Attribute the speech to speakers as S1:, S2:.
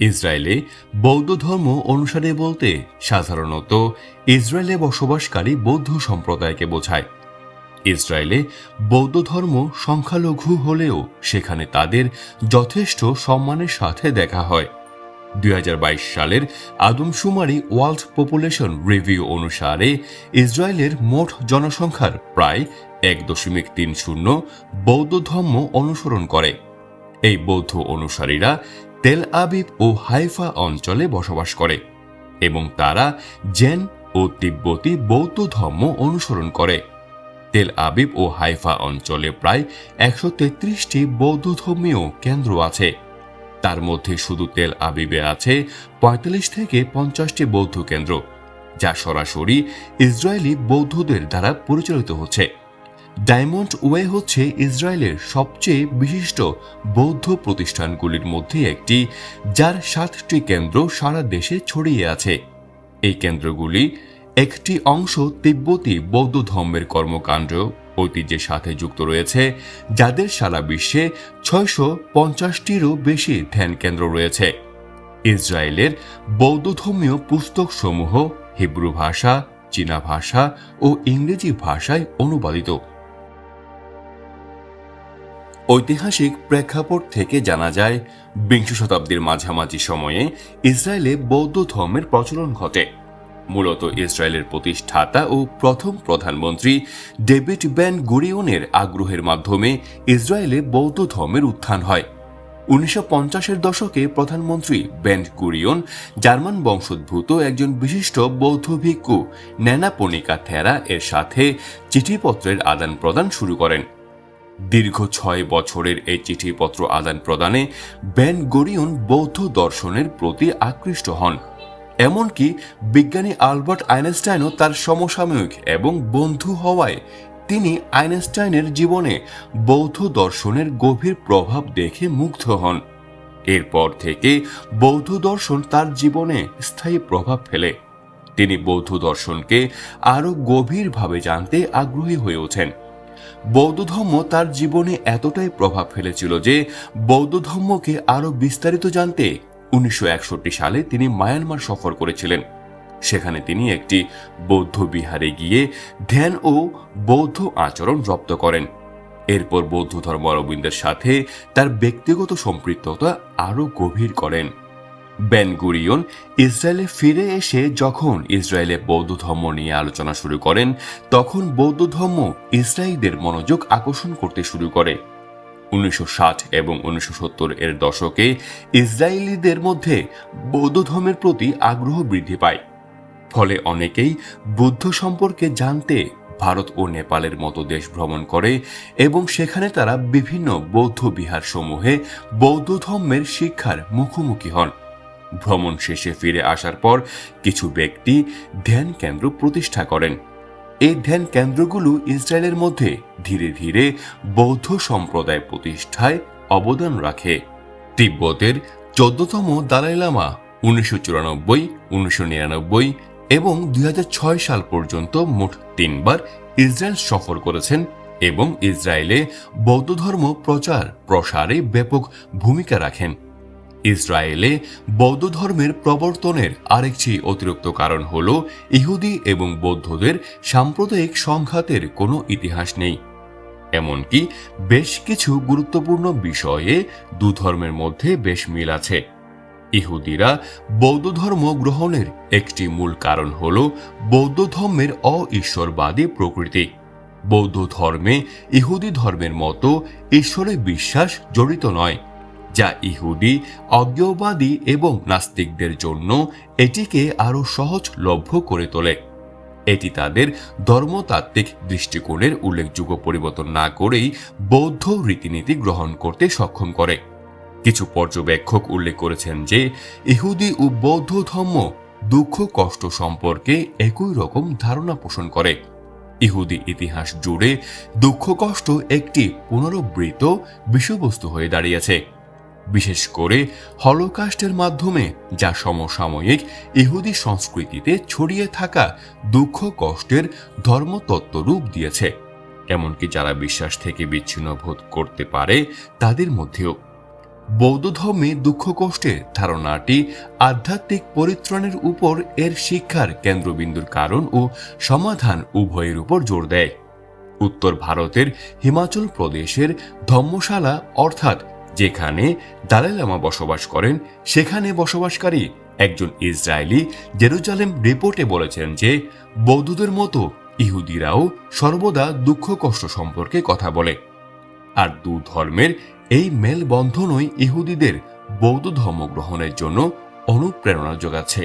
S1: ইসরায়েলে বৌদ্ধ ধর্ম অনুসারে বলতে সাধারণত ইসরায়েলে বসবাসকারী বৌদ্ধ সম্প্রদায়কে বোঝায়। ইসরায়েলে বৌদ্ধ ধর্ম সংখ্যালঘু হলেও সেখানে তাদের যথেষ্ট সম্মানের সাথে দেখা হয়। দুই হাজার বাইশ সালের আদমশুমারি ওয়ার্ল্ড পপুলেশন রিভিউ অনুসারে ইসরায়েলের মোট জনসংখ্যার প্রায় এক দশমিক তিন শূন্য বৌদ্ধ ধর্ম অনুসরণ করে। এই বৌদ্ধ অনুসারীরা তেল আবিব ও হাইফা অঞ্চলে বসবাস করে এবং তারা জেন ও তিব্বতী বৌদ্ধ ধর্ম অনুসরণ করে। তেল আবিব ও হাইফা অঞ্চলে প্রায় একশো তেত্রিশটি বৌদ্ধ ধর্মীয় কেন্দ্র আছে। তার মধ্যে শুধু তেল আবিবে আছে পঁয়তাল্লিশ থেকে পঞ্চাশটি বৌদ্ধ কেন্দ্র, যা সরাসরি ইসরায়েলি বৌদ্ধদের দ্বারা পরিচালিত হচ্ছে। ডায়মন্ড ওয়ে হচ্ছে ইসরায়েলের সবচেয়ে বিশিষ্ট বৌদ্ধ প্রতিষ্ঠানগুলির মধ্যে একটি, যার সাতটি কেন্দ্র সারা দেশে ছড়িয়ে আছে। এই কেন্দ্রগুলি একটি অংশ তিব্বতী বৌদ্ধ ধর্মের কর্মকাণ্ড, ঐতিহ্যের সাথে যুক্ত রয়েছে, যাদের সারা বিশ্বে ছয়শো পঞ্চাশটিরও বেশি ধ্যান কেন্দ্র রয়েছে। ইসরায়েলের বৌদ্ধধর্মীয় পুস্তকসমূহ হিব্রু ভাষা, চীনা ভাষা ও ইংরেজি ভাষায় অনুবাদিত। ঐতিহাসিক প্রেক্ষাপট থেকে জানা যায়, বিংশ শতাব্দীর মাঝামাঝি সময়ে ইসরায়েলে বৌদ্ধ ধর্মের প্রচলন ঘটে। মূলত ইসরায়েলের প্রতিষ্ঠাতা ও প্রথম প্রধানমন্ত্রী ডেভিড ব্যান গুরিয়নের আগ্রহের মাধ্যমে ইসরায়েলে বৌদ্ধ ধর্মের উত্থান হয়। উনিশশো পঞ্চাশের দশকে প্রধানমন্ত্রী ব্যান্ড গুরিয়ন জার্মান বংশোদ্ভূত একজন বিশিষ্ট বৌদ্ধ ভিক্ষু ন্যানাপনিকা থেরা, এর সাথে চিঠিপত্রের আদান প্রদান শুরু করেন। দীর্ঘ ছয় বছরের এই চিঠিপত্র আদান প্রদানে বেন গরিয়ন বৌদ্ধ দর্শনের প্রতি আকৃষ্ট হন। এমনকি বিজ্ঞানী আলবার্ট আইনস্টাইনও তার সমসাময়িক এবং বন্ধু হওয়ায় তিনি আইনস্টাইনের জীবনে বৌদ্ধ দর্শনের গভীর প্রভাব দেখে মুগ্ধ হন। এরপর থেকে বৌদ্ধ দর্শন তার জীবনে স্থায়ী প্রভাব ফেলে। তিনি বৌদ্ধ দর্শনকে আরও গভীরভাবে জানতে আগ্রহী হয়ে ওঠেন। বৌদ্ধ ধর্ম তার জীবনে এতটাই প্রভাব ফেলেছিল যে বৌদ্ধ ধর্মকে আরও বিস্তারিত জানতে উনিশশো সালে তিনি মায়ানমার সফর করেছিলেন। সেখানে তিনি একটি বৌদ্ধ বিহারে গিয়ে ধ্যান ও বৌদ্ধ আচরণ রপ্ত করেন। এরপর বৌদ্ধ ধর্ম অরবিন্দের সাথে তার ব্যক্তিগত সম্পৃক্ততা আরও গভীর করেন। বেন গুরিয়ন ইসরায়েলে ফিরে এসে যখন ইসরায়েলে বৌদ্ধ ধর্ম নিয়ে আলোচনা শুরু করেন, তখন বৌদ্ধ ধর্ম ইসরায়েলদের মনোযোগ আকর্ষণ করতে শুরু করে। উনিশশো ষাট এবং উনিশশো সত্তর এর দশকে ইসরায়েলিদের মধ্যে বৌদ্ধ ধর্মের প্রতি আগ্রহ বৃদ্ধি পায়। ফলে অনেকেই বুদ্ধ সম্পর্কে জানতে ভারত ও নেপালের মতো দেশ ভ্রমণ করে এবং সেখানে তারা বিভিন্ন বৌদ্ধ বিহার সমূহে বৌদ্ধ ধর্মের শিক্ষার মুখোমুখি হন। ভ্রমণ শেষে ফিরে আসার পর কিছু ব্যক্তি ধ্যান কেন্দ্র প্রতিষ্ঠা করেন। এই ধ্যান কেন্দ্রগুলো ইসরায়েলের মধ্যে ধীরে ধীরে বৌদ্ধ সম্প্রদায় প্রতিষ্ঠায় অবদান রাখে। তিব্বতের চোদ্দতম দালাই লামা উনিশশো চুরানব্বই, উনিশশো নিরানব্বই এবং দুই হাজার ছয় সাল পর্যন্ত মোট তিনবার ইসরায়েল সফর করেছেন এবং ইসরায়েলে বৌদ্ধ ধর্ম প্রচার প্রসারে ব্যাপক ভূমিকা রাখেন। ইসরায়েলে বৌদ্ধ ধর্মের প্রবর্তনের আরেকটি অতিরিক্ত কারণ হল ইহুদি এবং বৌদ্ধদের সাম্প্রদায়িক সংঘাতের কোনো ইতিহাস নেই। এমনকি বেশ কিছু গুরুত্বপূর্ণ বিষয়ে দু ধর্মের মধ্যে বেশ মিল আছে। ইহুদিরা বৌদ্ধ ধর্ম গ্রহণের একটি মূল কারণ হল বৌদ্ধ ধর্মের অঈশ্বরবাদী প্রকৃতি। বৌদ্ধ ধর্মে ইহুদি ধর্মের মতো ঈশ্বরে বিশ্বাস জড়িত নয়। যা ইহুদি, অজ্ঞবাদী এবং নাস্তিকদের জন্য এটিকে আরও সহজলভ্য করে তোলে। এটি তাদের ধর্মতাত্ত্বিক দৃষ্টিকোণের উল্লেখযোগ্য পরিবর্তন না করেই বৌদ্ধ রীতিনীতি গ্রহণ করতে সক্ষম করে। কিছু পর্যবেক্ষক উল্লেখ করেছেন যে, ইহুদি ও বৌদ্ধ ধর্ম দুঃখ কষ্ট সম্পর্কে একই রকম ধারণা পোষণ করে। ইহুদি ইতিহাস জুড়ে দুঃখ কষ্ট একটি পুনরাবৃত বিষয়বস্তু হয়ে দাঁড়িয়েছে। বিশেষ করে হলোকাস্টের মাধ্যমে, যা সমসাময়িক ইহুদি সংস্কৃতিতে ছড়িয়ে থাকা দুঃখ কষ্টের ধর্মতত্ত্ব রূপ দিয়েছে। এমনকি যারা বিশ্বাস থেকে বিচ্ছিন্ন বোধ করতে পারে, তাদের মধ্যেও। বৌদ্ধ ধর্মে দুঃখ কষ্টের ধারণাটি আধ্যাত্মিক পরিত্রাণের উপর এর শিক্ষার কেন্দ্রবিন্দুর কারণ ও সমাধান উভয়ের উপর জোর দেয়। উত্তর ভারতের হিমাচল প্রদেশের ধর্মশালা, অর্থাৎ যেখানে দালাই লামা বসবাস করেন, সেখানে বসবাসকারী একজন ইসরায়েলি জেরুজালেম রিপোর্টে বলেছেন যে, বৌদ্ধদের মতো ইহুদিরাও সর্বদা দুঃখ কষ্ট সম্পর্কে কথা বলে। আর দু ধর্মের এই মেলবন্ধনই ইহুদিদের বৌদ্ধ ধর্ম গ্রহণের জন্য অনুপ্রেরণা যোগাচ্ছে।